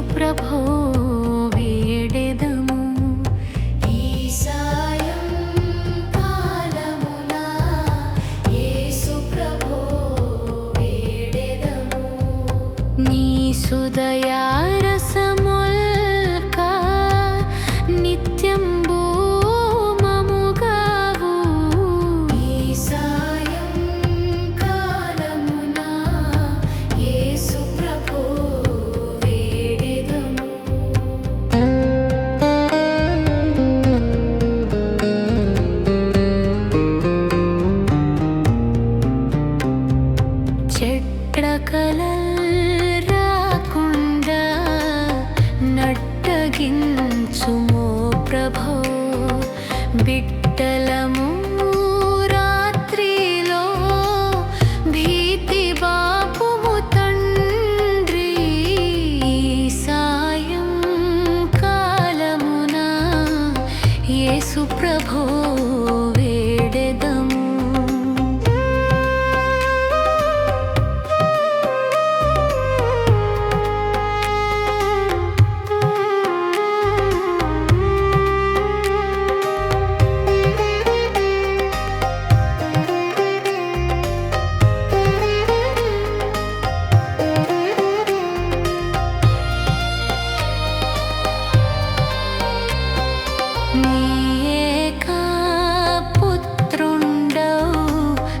ప్రభో వేడెదము. ఈ సాయం కాలమున? యేసు ప్రభో వేడెదము. నీ సుదయారసముల్క చెట్లకలల్ రాకుండా నట్టగించుమో ప్రభో. బిట్టలము రాత్రిలో భీతి బాపుము తండ్రి సాయం కాలమున యేసు ప్రభో.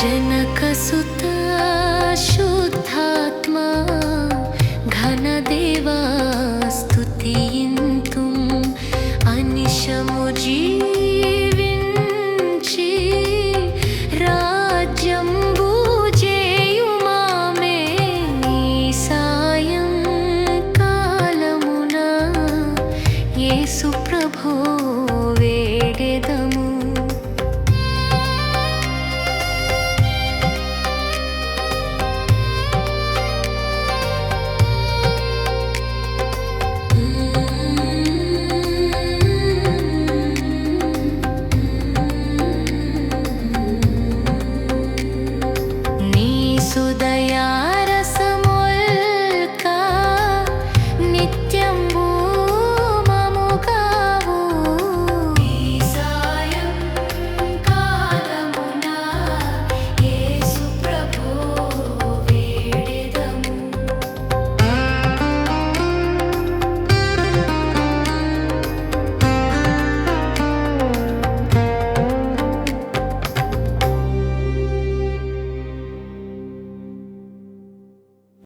जनक